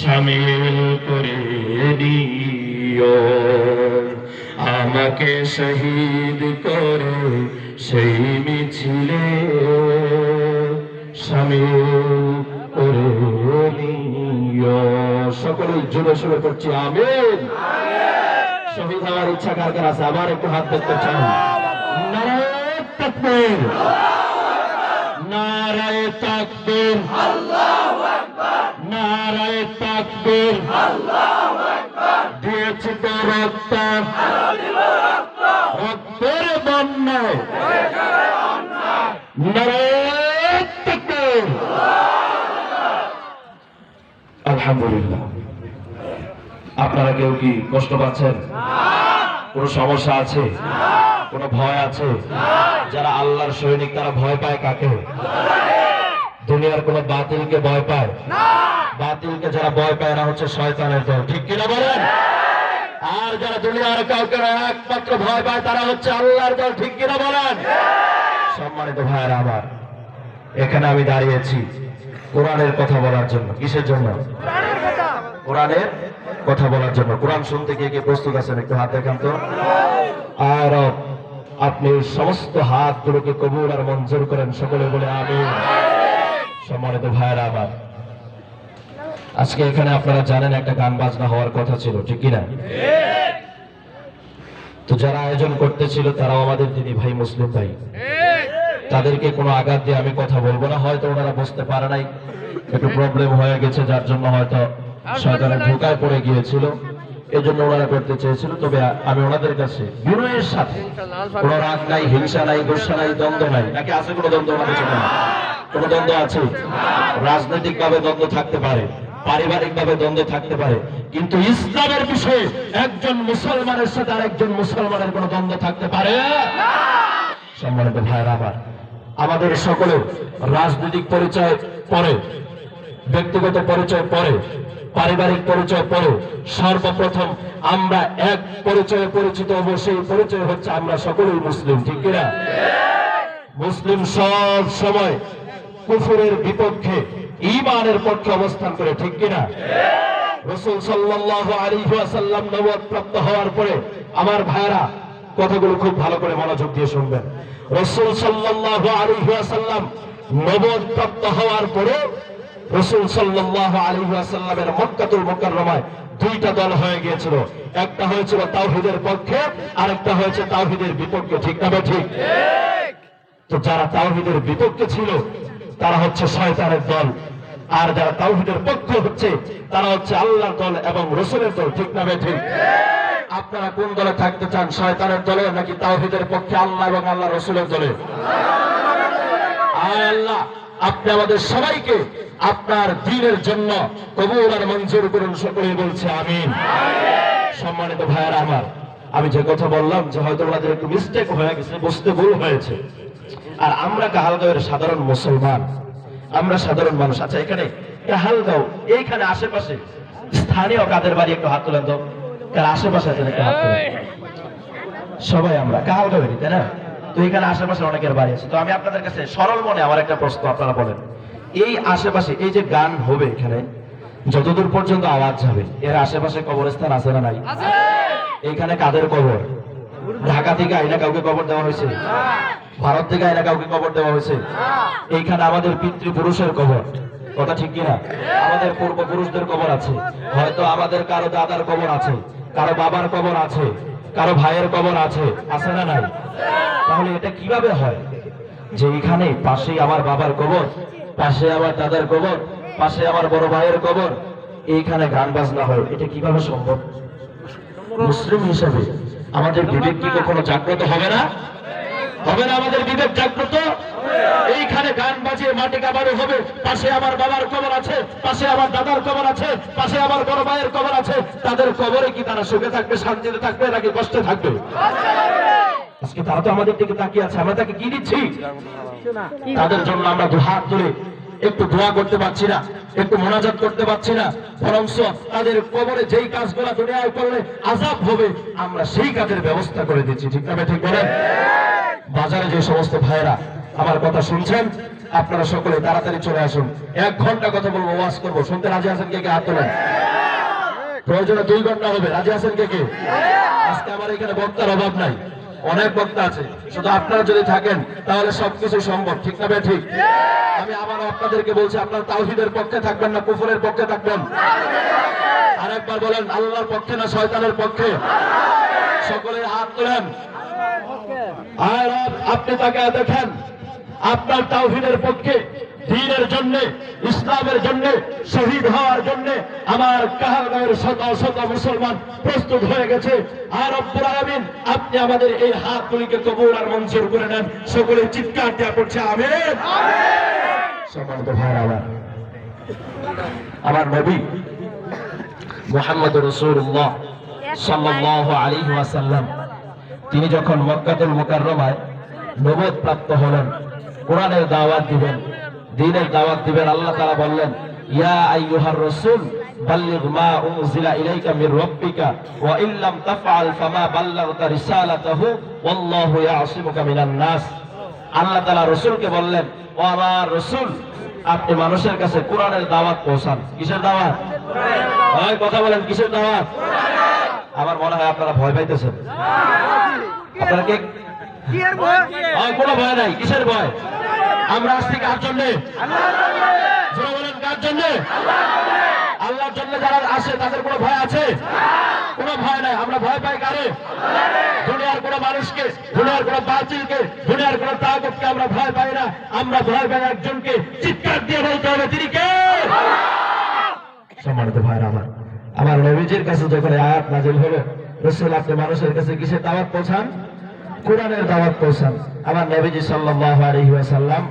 সামিল করে দিও। আমাকে শহীদ করে সেই মিছিলে সামিল করে দিও। সকলে জুড়ে শুরু করছি, আমিন। শহীদ হওয়ার ইচ্ছা কার কার আছে? আবার একটু হাত দেখতে চান। নারায় তাকবীর। নারায় তাকবীর। নারায় তাকবীর। তো রক্ত রক্তের আলহামদুলিল্লাহ। আপনারা কেউ কি কষ্ট পাচ্ছেন? কোনো সমস্যা আছে? কোনো ভয় আছে? যারা আল্লাহর সৈনিক, তারা ভয় পায় কাকে? দুনিয়ার কোন বাতিলকে ভয় পায়? বাতিলকে যারা ভয় পায়, এরা হচ্ছে শয়তানের দল। ঠিক কিনা বলেন? আর যারা দুনিয়ার কাউকে একমাত্র ভয় পায়, তারা হচ্ছে আল্লাহর দল। ঠিক কিনা বলেন? সম্মানিত ভাইয়েরা আমার, এখানে আমি দাঁড়িয়েছি কোরআনের কথা বলার জন্য। কিসের জন্য? কোরআনের কথা বলার জন্য। কোরআন শুনতে গিয়ে কে প্রস্তুত আছেন? একটু হাত দেখান তো। আর আপনি সমস্ত হাত হাতগুলোকে কবুল আর মঞ্জুর করেন। সকলে বলে আমি সম্মানিত ভাইয়েরা আমার আজকে এখানে আপনারা জানেন একটা গান বাজনা হওয়ার কথা ছিল, ঠিক কিনা? তো যারা আয়োজন করতেছিল, তারাও আমাদের দিদি ভাই, মুসলিম ভাই। তাদেরকে কোনো আঘাত দিয়ে আমি কথা বলব না, হয়তো ওনারা বুঝতে পারে নাই। একটু প্রবলেম হয়ে গেছে, যার জন্য হয়তো শয়তানের ঢোকায় পড়ে গিয়েছিল। এই জন্য ওনারা করতে চেয়েছিল, তবে আমি ওনাদের কাছে বিনয়ের সাথে কোনো রাগ নাই, হিংসা নাই, গোসা নাই, দ্বন্দ্ব নাই। নাকি আছে কোনো দ্বন্দ্ব? ওনাদের কোনো দ্বন্দ্ব আছে? রাজনৈতিক ভাবে দ্বন্দ্ব থাকতে পারে। পারিবারিক ভাবে দ্বন্দ্ব থাকতে পারে। কিন্তু ইসলামের বিষয়ে একজন মুসলমানের সাথে আরেকজন মুসলমানের কোনো দ্বন্দ্ব থাকতে পারে? সম্মানিত ভাইয়েরা আমার, আমাদের সকলের রাজনৈতিক পরিচয় পরে, ব্যক্তিগত পরিচয় পরে, পারিবারিক পরিচয় পরে সর্বপ্রথম আমরা এক পরিচয়ে পরিচিত হব, সেই পরিচয় হচ্ছে আমরা সকলেই মুসলিম, ঠিক কিনা? মুসলিম সব সময় কুফুরের বিপক্ষে ইমানের পক্ষে অবস্থান করে ঠিক কিনা? রসুল সাল্লাহ আলিহাসাল্লাম নবদ প্রাপ্ত হওয়ার পরে আমার ভাইরা কথাগুলো খুব ভালো করে মনোযোগ দিয়ে শুনবেন। রসুল সাল্লাহ আলিহাসাল্লাম নবদ প্রাপ্ত হওয়ার পরে রসুল সাল্লাহ আলিহাসাল্লামের মক্কাতুল মোকাররমায় দুইটা দল হয়ে গিয়েছিল। একটা হয়েছিল তাওহিদের পক্ষে আর একটা হয়েছে তাওহিদের বিপক্ষে ঠিক না ঠিক। তো যারা তাওহিদের বিপক্ষে ছিল তারা হচ্ছে শয়তানের দল। আর যারা তাওহিদের পক্ষ হচ্ছে, তারা হচ্ছে আল্লাহর দল এবং রসুলের দল, ঠিক না ঠিক আপনারা কোন দলে থাকতে চান, শয়তানের দলে নাকি তাওহিদের পক্ষে আল্লাহ এবং আল্লাহ রসুলের দলে? আল্লাহ, আপনি আমাদের সবাইকে আপনার দিনের জন্য কবুল আর মঞ্জুর করুন, সকলেই বলছে আমিন। সম্মানিত ভাইয়ারা আমার, আমি যে কথা বললাম যে হয়তো ওনাদের একটু মিস্টেক হয়ে গেছে, বুঝতে ভুল হয়েছে। আর আমরা কাহালগাঁওয়ের সাধারণ মুসলমান। আমরা সাধারণ মানুষ। আচ্ছা এখানে কাহালগাঁও এইখানে আশেপাশে। স্থানীয় কাদের বাড়ি একটু হাত তোলেন তো। কার আশেপাশে আছেন একটু হাত সবাই আমরা। কাহালগাঁওয়েরই তাই না? তো এখানে আশেপাশে অনেকের বাড়ি আছে। তো আমি আপনাদের কাছে সরল মনে আমার একটা প্রশ্ন আপনারা বলেন। এই আশেপাশে এই যে গান হবে এখানে যতদূর পর্যন্ত আওয়াজ যাবে এর আশেপাশে কবরস্থান আছে না নাই? এইখানে কাদের কবর? ঢাকা থেকে আইনা কাউকে কবর দেওয়া হয়েছে? ভারত থেকে আইনা কাউকে কবর দেওয়া হয়েছে? এইখানে আমাদের পিতৃপুরুষের কবর। কথা ঠিক কিনা? আমাদের পূর্বপুরুষদের কবর আছে। হয়তো আমাদের কারও দাদার কবর আছে, কারও বাবার কবর আছে, কারও ভাইয়ের কবর আছে আছে না নাই? তাহলে এটা কীভাবে হয়? যে এখানে পাশেই আমার বাবার কবর, পাশে আমার দাদার কবর, পাশে আমার বড় ভাইয়ের কবর, এইখানে গান বাজনা হয়। এটা কীভাবে সম্ভব? মুসলিম হিসেবে আমাদের বিবেক কি কখনো জাগ্রত হবে না? হবে না আমাদের বিবেক জাগ্রত? এইখানে গান বাজিয়ে মাটি কাবারও হবে পাশে আমার বাবার কবর আছে পাশে আমার দাদার কবর আছে পাশে আমার বড় ভাইয়ের কবর আছে। তাদের কবরে কি তারা সুখে থাকবে শান্তিতে থাকবে নাকি কষ্টে থাকবে? আজকে তারা তো আমাদের দিকে তাকিয়ে আছে আমরা তাকে কি দিচ্ছি? তাদের জন্য আমরা দুহাত ধরে একটু দোয়া করতে পারছি না, একটু মোনাজাত করতে পারছি না বরং তাদের কবরে যেই কাজগুলো দুনিয়ায় করলে আজাব হবে, আমরা সেই কাজের ব্যবস্থা করে দিচ্ছি, ঠিক না ঠিক বলেন? বাজারে যে সমস্ত ভাইয়েরা আমার কথা শুনছেন, আপনারা সকলে তাড়াতাড়ি চলে আসুন। এক ঘণ্টা কথা বলব, ওয়াজ করব। শুনতে রাজি আছেন কে কে? হাত তোলেন। প্রয়োজনে দুই ঘণ্টা হবে। রাজি আছেন কে কে? আজকে আমার এখানে বক্তার অভাব নাই। অনেক বক্তা আছে। শুধু আপনারা যদি থাকেন, তাহলে সবকিছু সম্ভব। ঠিক না ঠিক? আমি আবার আপনাদেরকে বলছি, আপনারা তাওহিদের পক্ষে থাকবেন না, কুফরের পক্ষে থাকবেন। আরেকবার বলেন, আল্লাহর পক্ষে না শয়তানের পক্ষে? সকলের হাত তোলেন। আর আপ- আপনি তাকে দেখেন, আপনার তাওহিদের পক্ষে দিনের জন্য, ইসলামের জন্য, শহীদ হওয়ার জন্য আমার কাহারগাঁয়ের শত শত মুসলমান প্রস্তুত হয়ে গেছে। আর রব্বুল আপনি আমাদের এই হাতগুলিকে কবুল আর মঞ্জুর করে নেন। সকলে চিৎকার দেওয়া করছে আমার আমার নবী মোহাম্মদ রসুল্লাহ সাল্লাহ আলী ওয়াসাল্লাম, তিনি যখন মক্কাতুল মুকাররমায় নবদ প্রাপ্ত হলেন, কোরআনের দাওয়াত দিবেন দিনের দাওয়াত দিবেন আল্লাহ তাআলা বললেন ইয়া আইয়ুহার রাসূল বাল্লিগ মা উনজিলা ইলাইকা মির রাব্বিকা ওয়া ইল্লাম তাফআল ফামা বাল্লাগতা রিসালাতাহু ওয়াল্লাহু ইয়াসিমুকা মিনান নাস। আল্লাহ তাআলা রাসূলকে বললেন ও আমার রাসূল আপনি মানুষের কাছে কোরআনের দাওয়াত পৌঁছান। কিসের দাওয়াত? ভাই কথা বলেন কিসের দাওয়াত? আমার মনে হয় আপনারা ভয় পাইতেছেন। আপনারা কে? কোনো ভয় নাই কিসের ভয়? আমরা আসছি কার জন্যে? কার জন্যে? আল্লাহর জন্য যারা আসে, তাদের কোনো ভয় আছে? কোনো ভয় নাই। আমরা ভয় পাই কারে? দুনিয়ার কোনো মানুষকে, দুনিয়ার কোনো বাতিলকে, দুনিয়ার কোনো তাগতকে আমরা ভয় পাই না। আমরা ভয় পাই একজনকে। চিৎকার দিয়ে বলতে হবে, তিনি কে? সম্মানিত ভাইরা আমার আমার নবীজির কাছে যখন আয়াত নাজিল হলো, রসুল আপনি মানুষের কাছে কিসের দাওয়াত পৌঁছান কোরআনের দাওয়াত পৌঁছান। আমার নবীজি সাল্লাল্লাহু আলাইহি ওয়াসাল্লাম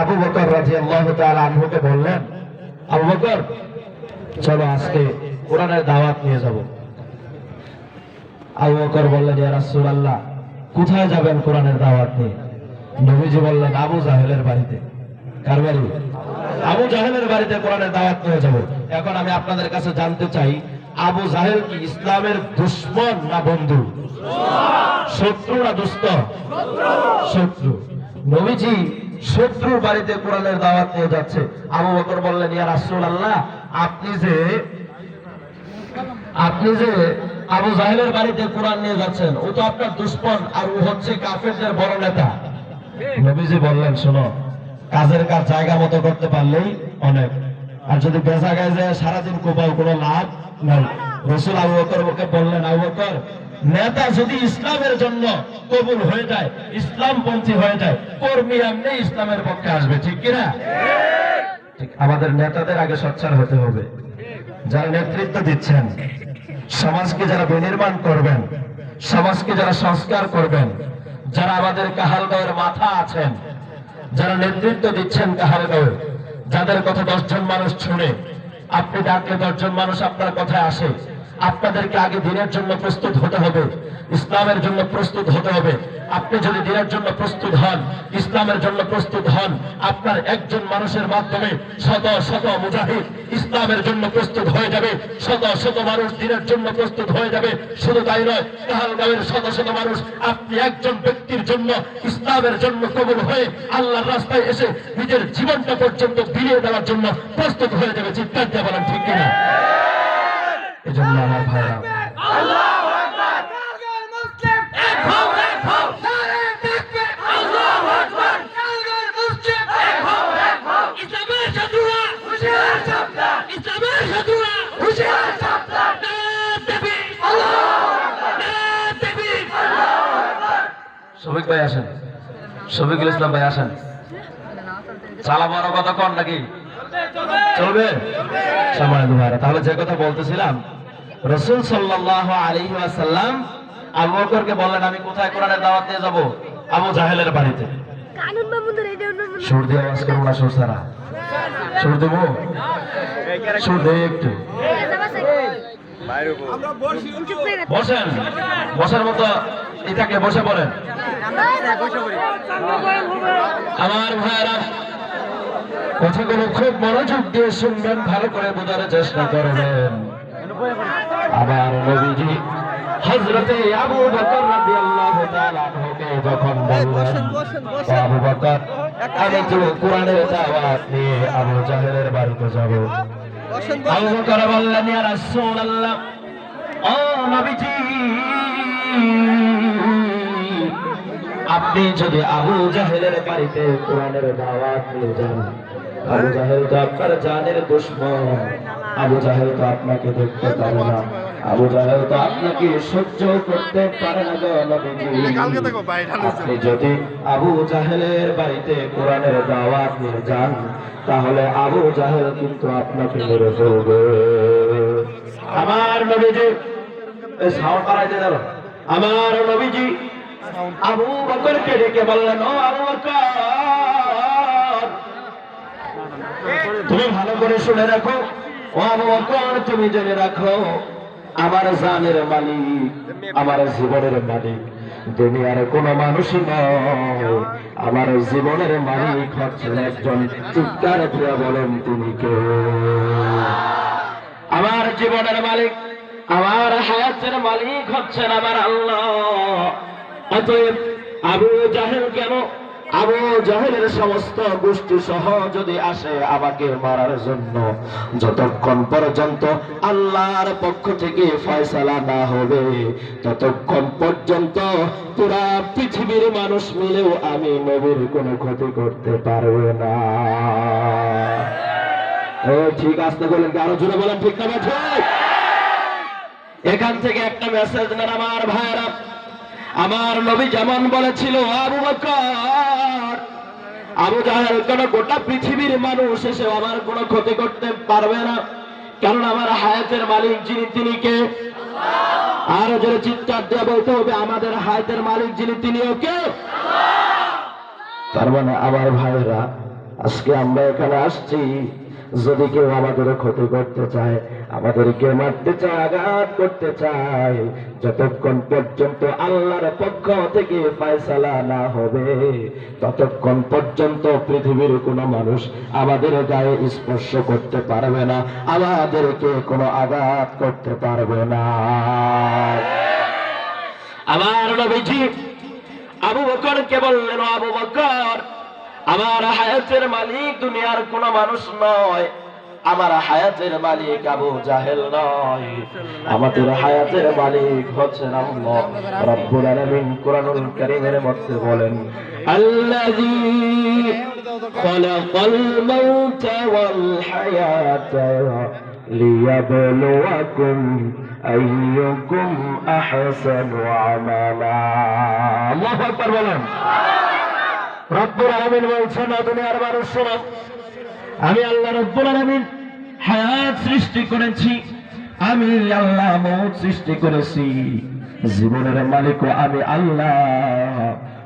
আবু বকর রাদিয়াল্লাহু তাআলা আনহুকে বললেন, আবু বকর, চলো আজকে কোরআনের দাওয়াত নিয়ে যাব। আবু বকর বললেন, ইয়া রাসূলুল্লাহ, কোথায় যাবেন কোরআনের দাওয়াত নিয়ে? নবীজি বললেন, আবু জাহেলের বাড়িতে। কার বাড়ি? আবু জাহেলের বাড়িতে কোরআনের দাওয়াত নিয়ে যাব। এখন আমি আপনাদের কাছে জানতে চাই আবু জাহেল কি ইসলামের দুশ্মন না বন্ধু? শত্রু না দুস্থ শত্রু। নবীজি শত্রুর বাড়িতে কোরআনের দাওয়াত নিয়ে যাচ্ছে। আবু বকর বললেন, ইয়া রাসূলুল্লাহ, আপনি যে আপনি যে আবু জাহেলের বাড়িতে কোরআন নিয়ে যাচ্ছেন, ও তো আপনার দুশ্মন, আর ও হচ্ছে কাফেরদের বড় নেতা। নবীজি বললেন, শোনো, কাজের কাজ জায়গা মতো করতে পারলেই অনেক। আর যদি বেচা গায়ে যায়, সারাদিন কোপাও কোনো লাভ নাই। রসুল আবু বকর ওকে বললেন, আবু বকর, নেতা যদি ইসলামের জন্য কবুল হয়ে যায়, ইসলামপন্থী হয়ে যায়, কর্মী এমনি ইসলামের পক্ষে আসবে, ঠিক কিনা? আমাদের নেতাদের আগে সচ্ছার হতে হবে। যারা নেতৃত্ব দিচ্ছেন, সমাজকে যারা বিনির্মাণ করবেন, সমাজকে যারা সংস্কার করবেন, যারা আমাদের কাহালগাঁয়ের মাথা আছেন, যারা নেতৃত্ব দিচ্ছেন কাহালগাঁয়ে যাদের কথা দশজন মানুষ শুনে আপনি ডাকলে দশজন মানুষ আপনার কথায় আসে। আপনাদেরকে আগে দিনের জন্য প্রস্তুত হতে হবে। ইসলামের জন্য প্রস্তুত হতে হবে। আপনি যদি দিনের জন্য প্রস্তুত হন ইসলামের জন্য প্রস্তুত হন আপনার একজন মানুষের মাধ্যমে শত শত মুজাহিদ ইসলামের জন্য প্রস্তুত হয়ে যাবে শত শত মানুষ দিনের জন্য প্রস্তুত হয়ে যাবে শুধু তাই নয় কাহালগাঁওয়ের শত শত মানুষ আপনি একজন ব্যক্তির জন্য ইসলামের জন্য কবুল হয়ে আল্লাহর রাস্তায় এসে নিজের জীবনটা পর্যন্ত বিলিয়ে দেওয়ার জন্য প্রস্তুত হয়ে যাবে। দিয়ে বলেন ঠিক কিনা? এজন্য আমার ভাইরা শফিক ভাই আসেন। শফিকুল ইসলাম ভাই আসেন। চালা বড় কথা কন নাকি? চলবে? সম্মানিত ভাইরা, তাহলে যে কথা বলতেছিলাম, রসুল সাল্লাহ আলী ওয়াসাল্লাম আবু বকরকে বললেন, আমি কোথায় কোরআনের দাওয়াত দিয়ে যাব? আবু জাহেলের বাড়িতে। কানুন বাবুদের সুর দিয়ে আওয়াজ করব না সুর দেবো একটু। বসেন। বসার মতো এটাকে বসে পড়েন। আমার ভাইরা কথাগুলো খুব মনোযোগ দিয়ে শুনবেন ভালো করে বোঝার চেষ্টা করবেন। আবার নবীজি হযরতে আবু বকর রাদিয়াল্লাহু তাআলা আনহুকে যখন বললেন আবু বকর আমি তো কোরআনের দাওয়াত নিয়ে আবু জাহেলের বাড়িতে যাব। আবু বকর বললেন আপনি যদি আবু জাহেলের বাড়িতে কোরআনের দাওয়াত নিয়ে যান, আবু জাহেল তো আপনার জানের দুশ্মন, আবু জাহেল তো আপনাকে দেখতে পারে না। আবু জাহেল তো আপনাকে সহ্য করতে পারে না গো আপনি যদি আবু জাহেলের বাড়িতে কোরআনের দাওয়াত নিয়ে যান তাহলে আবু জাহেল কিন্তু আপনাকে মেরে ফেলবে। আমার নবীজি সাউন্ড আমার নবীজি আবু বকরকে ডেকে বললেন ও আবু বকর তুমি ভালো করে শুনে রাখো। ও আবু বকর তুমি জেনে রাখো আমার জানের মালিক, আমার জীবনের মালিক। দুনিয়ার কোন মানুষই নয়। আমার জীবনের মালিক হচ্ছেন একজন চিৎকার দিয়ে বলেন তিনি কে? আমার জীবনের মালিক, আমার হায়াতের মালিক হচ্ছেন আমার আল্লাহ। অতএব আবু জাহেল কেন আবু জাহেলের সমস্ত গোষ্ঠী সহ যদি আসে আমাকে মারার জন্য, যতক্ষণ পর্যন্ত আল্লাহর পক্ষ থেকে ফয়সালা না হবে, ততক্ষণ পর্যন্ত পুরা পৃথিবীর মানুষ মিলেও আমি নবীর কোনো ক্ষতি করতে পারবে না। ঠিক আসতে বলেন আরও জোরে বলেন, ঠিক না এখান থেকে একটা মেসেজ নেন আমার ভাইরা আমার নবী যেমন বলেছিল, আবু বকর আবু জাহেল কেন গোটা পৃথিবীর মানুষ এসে আমার কোনো ক্ষতি করতে পারবে না? কারণ আমার হায়াতের মালিক যিনি, তিনি কে? আরও যারা চিৎকার দিয়ে বলতে হবে, আমাদের হায়াতের মালিক যিনি তিনি ওকে তার মানে আমার ভাইরা আজকে আমরা এখানে আসছি যদি কেউ আমাদের ক্ষতি করতে চায়, আমাদেরকে মারতে চায়, আঘাত করতে চায়, যতক্ষণ পর্যন্ত আল্লাহর পক্ষ থেকে ফয়সালা না হবে, ততক্ষণ পর্যন্ত পৃথিবীর কোনো মানুষ আমাদের গায়ে স্পর্শ করতে পারবে না, আমাদেরকে কোনো আঘাত করতে পারবে না। আমার নবীজি আবু বকরকে বললেন, "ও আবু বকর আমার হায়াতের মালিক দুনিয়ার কোন মানুষ নয়। আমার হায়াতের মালিক আবু জাহেল নয়। আমাদের হায়াতের মালিক হচ্ছেন আল্লাহ। রব্বুল আলামিন কোরআনুল কারীমের মধ্যে বলেন, আল্লাযী খালাকাল মাউতা ওয়াল হায়াতা লিয়াবলুয়াকুম আইয়ুকুম আহসানু আমালা। আল্লাহু আকবার বলেন। রব্বুল আলামিন বলছেন, "ও দুনিয়ার মানুষ শোনো আমি আল্লাহ রব্বুল আলামিন হায়াত সৃষ্টি করেছি, আমি আল্লাহ মৌত সৃষ্টি করেছি। জীবনের মালিকও আমি আল্লাহ,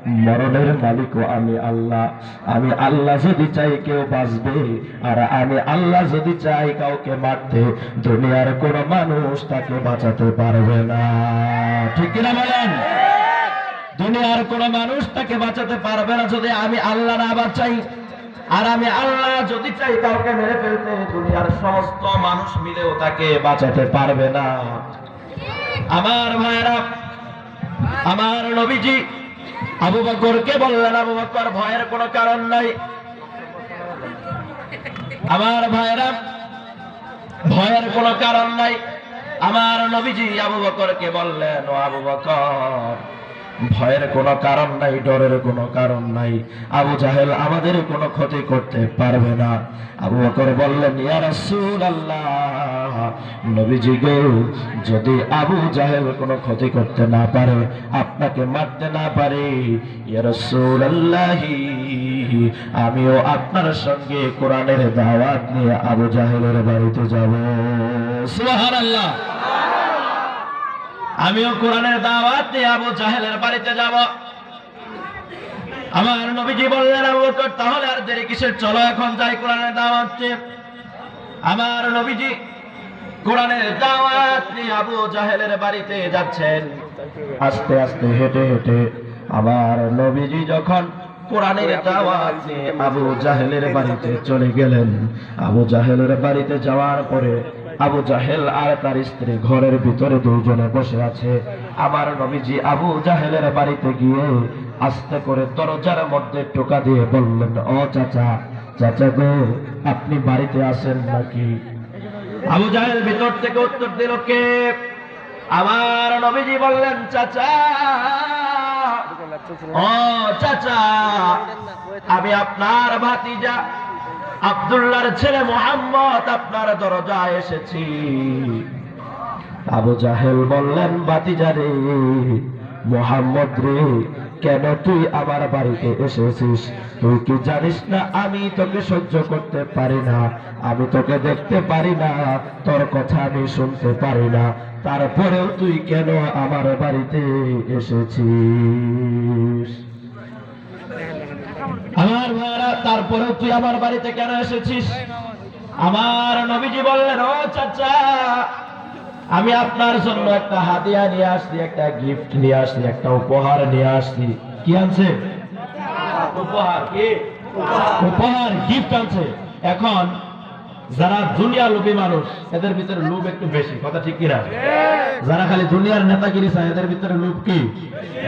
মরণের মালিকও আমি আল্লাহ। আমি আল্লাহ যদি চাই কেউ বাঁচবে, আর আমি আল্লাহ যদি চাই কাউকে মারতে, দুনিয়ার কোন মানুষ তাকে বাঁচাতে পারবে না। ঠিক কিনা বলেন? দুনিয়ার কোন মানুষ তাকে বাঁচাতে পারবে না যদি আমি আল্লাহ না বাঁচাই। আর আমি আল্লাহ যদি চাই কাউকে মেরে ফেলতে, দুনিয়ার সমস্ত মানুষ মিলেও তাকে বাঁচাতে পারবে না। আমার ভাইরা আমার নবীজি আবু বকরকে বললেন, আবু বকর, ভয়ের কোনো কারণ নাই। আমার ভাইরা ভয়ের কোনো কারণ নাই। আমার নবীজি আবু বকরকে বললেন, ও আবু বকর ভয়ের কোনো কারণ নাই, ডরের কোনো কারণ নাই। আবু জাহেল আমাদের কোনো ক্ষতি করতে পারবে না। আবু বকর বললেন, ইয়া রাসূলুল্লাহ, নবীজি গো, যদি আবু জাহেল কোনো ক্ষতি করতে না পারে, আপনাকে মারতে না পারে, ইয়া রাসূলুল্লাহ, আমিও আপনার সঙ্গে কোরআনের দাওয়াত নিয়ে আবু জাহেলের বাড়িতে যাব। সুবহানাল্লাহ। আমিও কোরআনের দাওয়াত নিয়ে আবু জাহেলের বাড়িতে যাব। আমার নবীজি বললেন, আবু বকর, তাহলে আর দেরি কিসের? চলো এখন যাই কোরআনের দাওয়াত নিয়ে আমার নবীজি কোরআনের দাওয়াত নিয়ে আবু জাহেলের বাড়িতে যাচ্ছেন। আস্তে আস্তে হেঁটে হেঁটে আমার নবীজি যখন কোরআনের দাওয়াত আবু জাহেলের বাড়িতে চলে গেলেন, আবু জাহেলের বাড়িতে যাওয়ার পরে আবু জাহেল আর তার স্ত্রী ঘরের ভিতরে দুইজনে বসে আছে। আমার নবীজি আবু জাহেলের বাড়িতে গিয়ে আস্তে করে দরজার মধ্যে টোকা দিয়ে বললেন, ও চাচা চাচা গো, আপনি বাড়িতে আসেন নাকি? আবু জাহেল ভিতর থেকে উত্তর দিল, কে? আমার নবীজি বললেন, চাচা, ও চাচা, আমি আপনার ভাতিজা। আব্দুল্লাহর ছেলে মোহাম্মদ আপনার দরজায় এসেছি। আবু জাহেল বললেন, বাতিজা রে, মোহাম্মদ রে, কেন তুই আমার বাড়িতে এসেছিস? তুই কি জানিস না আমি তোকে সহ্য করতে পারি না? আমি তোকে দেখতে পারি না, তোর কথা আমি শুনতে পারি না। তারপরেও তুই কেন আমার বাড়িতে এসেছিস? আমার ভাইরা তারপরেও তুই আমার বাড়িতে কেন এসেছিস? আমার নবীজি বললেন ও চাচা আমি আপনার জন্য একটা হাতিয়া নিয়ে আসছি একটা গিফট নিয়ে আসছি একটা উপহার নিয়ে আসছি। কি আনছে? উপহার। কি? উপহার গিফট আনছে। এখন যারা দুনিয়া লোভী মানুষ এদের ভিতরে লোভ একটু বেশি কথা ঠিক কিনা? যারা খালি দুনিয়ার নেতাগিরি চায় এদের ভিতরে লোভ কি?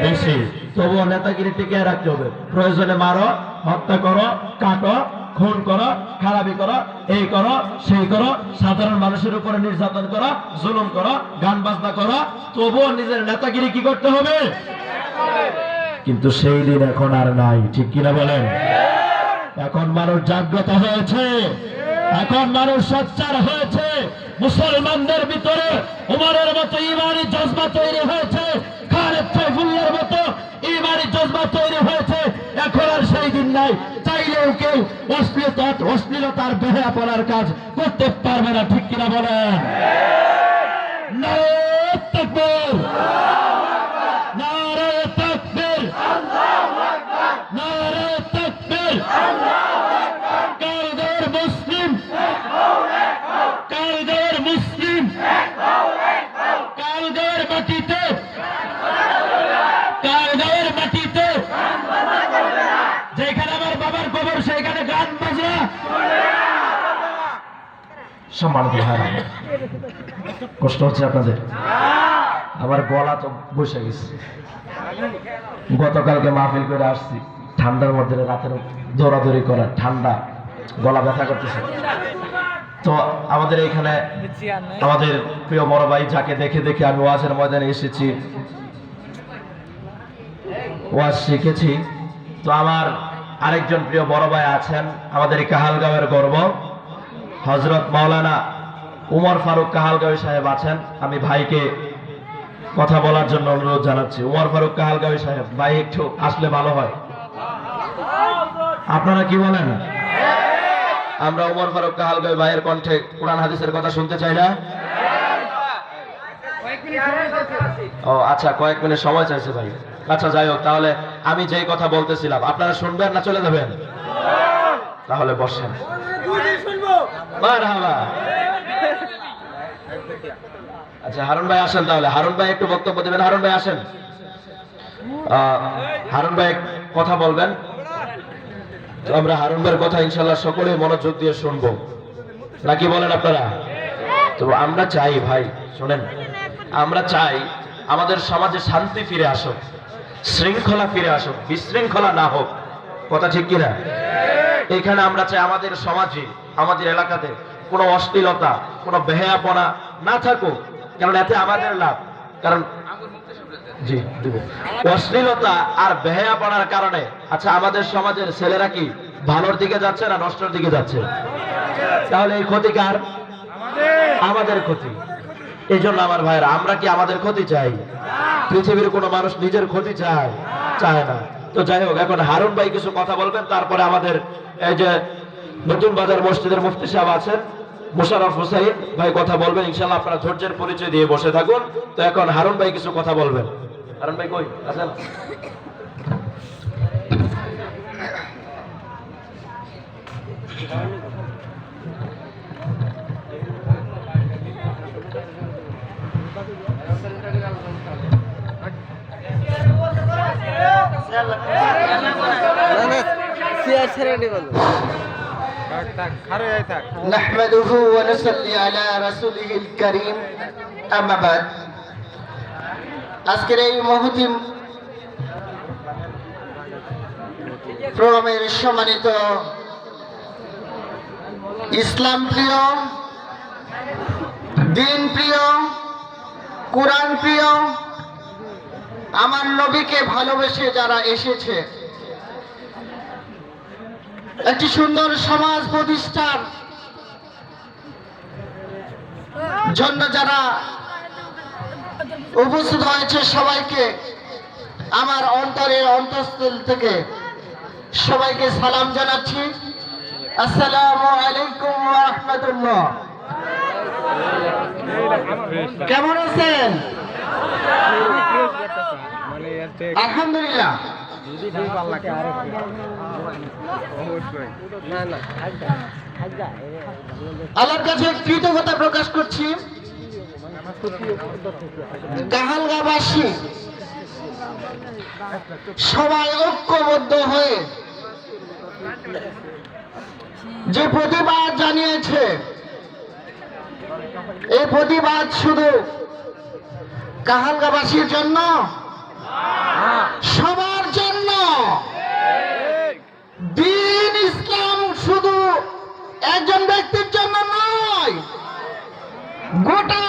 বেশি। তবুও নেতাগিরি টিকে রাখতে হবে। প্রয়োজনে মারো হত্যা করো কাটো খুন করো খারাপি করো এই করো সেই করো সাধারণ মানুষের উপরে নির্যাতন করো জুলুম করো গান বাজনা করো তবুও নিজের নেতাগিরি কি করতে হবে? কিন্তু সেই দিন এখন আর নাই ঠিক কিনা বলেন? এখন মানুষ জাগ্রত হয়েছে। এখন মানুষ সচ্চার হয়েছে। মুসলমানদের ভিতরে উমরের মতো ইমানি জজবা তৈরি হয়েছে। খালেদ সাইফুল্লাহর মতো ইমানি জজবা তৈরি হয়েছে। এখন আর সেই দিন নাই। চাইলেও কেউ অশ্লীলতা অশ্লীলতার বেহা পড়ার কাজ করতে পারবে না, ঠিক কিনা বলেন নারায়ে তাকবীর নারায়ে তাকবীর নারায়ে তাকবীর কালদের মুসলিম কালদের মুসলিম কালদের মাটিতে কালদের মাটিতে যেখানে আমার বাবার কবর সেখানে গান বাজা সম্মানিত ভাইরা কষ্ট হচ্ছে আপনাদের? আমার গলা তো বসে গেছে। গতকালকে মাহফিল করে আসছি। ঠান্ডার মধ্যে রাতের দৌড়াদৌড়ি করা ঠান্ডা গলা ব্যথা করতেছে। তো আমাদের এখানে আমাদের প্রিয় বড় ভাই যাকে দেখে দেখে আমি ওয়াজের ময়দানে এসেছি। ওয়াজ শিখেছি। তো আমার আরেকজন প্রিয় বড় ভাই আছেন। আমাদের কাহালগাঁওয়ের গর্ব। হজরত মাওলানা উমর ফারুক কাহালগাঁওই সাহেব আছেন। আমি ভাইকে কথা বলার জন্য অনুরোধ জানাচ্ছি। উমর ফারুক কাহালগাঁওই সাহেব, ভাই একটু আসলে ভালো হয়। আপনারা কি বলেন? আমরা উমর ফারুক কাহালগাঁও ভাইয়ের কণ্ঠে কোরআন হাদিসের কথা শুনতে চাই না? ও আচ্ছা কয়েক মিনিট সময় চাইছে ভাই। আচ্ছা যাই হোক, তাহলে আমি যেই কথা বলতেছিলাম, আপনারা শুনবেন না চলে যাবেন? তাহলে বসেন। আচ্ছা হারুন ভাই আসেন তাহলে। হারুন ভাই একটু বক্তব্য দেবেন। হারুন ভাই আসেন। হারুন ভাই কথা বলবেন। আমরা হারুন ভাইয়ের কথা ইনশাল্লাহ সকলে মনোযোগ দিয়ে শুনব। নাকি বলেন আপনারা? তো আমরা চাই ভাই, শোনেন। আমরা চাই আমাদের সমাজে শান্তি ফিরে আসুক, শৃঙ্খলা ফিরে আসুক, বিশৃঙ্খলা না হোক। কথা ঠিক কিনা? এখানে আমরা চাই আমাদের সমাজে, আমাদের এলাকাতে কোনো অশ্লীলতা, কোনো বেহায়াপনা না থাকুক, কারণ এতে আমাদের লাভ। কারণ জি অশ্লীলতা আর বেহায়াপনার কারণে আচ্ছা আমাদের সমাজের ছেলেরা কি ভালোর দিকে যাচ্ছে না নষ্টর দিকে যাচ্ছে? তাহলে এই ক্ষতি কার? আমাদের ক্ষতি। এই জন্য আমার ভাইরা আমরা কি আমাদের ক্ষতি চাই? পৃথিবীর কোনো মানুষ নিজের ক্ষতি চায় চায় না। তো যাই হোক, এখন হারুন ভাই কিছু কথা বলবেন, তারপরে আমাদের এই যে নতুন বাজার মসজিদের মুফতি সাহেব আছেন, মুশারফ হুসাইন ভাই কথা বলবেন ইনশাল্লাহ আপনারা ধৈর্যের পরিচয় দিয়ে বসে থাকুন। তো এখন হারুন ভাই কিছু কথা বলবেন। হারুন ভাই কই? আছেন? চেয়ার ছেড়ে নি বলো نحمده ونصلي على رسوله الكريم أما بعد আজকের এই মহতি প্রোগ্রামের সম্মানিত ইসলাম প্রিয় দিন প্রিয় কোরআন প্রিয় আমার নবীকে ভালোবেসে যারা এসেছে, একটি সুন্দর সমাজ প্রতিষ্ঠার জন্য যারা উপস্থিত হয়েছে সবাইকে, আমার অন্তরের অন্তঃস্থল থেকে সবাইকে সালাম জানাচ্ছি। আসসালামু আলাইকুম রহমতুল্লাহ। কেমন আছেন? আলহামদুলিল্লাহ। আল্লাহর কাছে কৃতজ্ঞতা প্রকাশ করছি। কাহালগাবাসী সবাই ঐক্যবদ্ধ হয়ে যে প্রতিবাদ জানিয়েছে, এই প্রতিবাদ শুধু কাহালগাবাসীর জন্য? সবার জন্য। দিন ইসলাম শুধু একজন ব্যক্তির জন্য নয় গোটা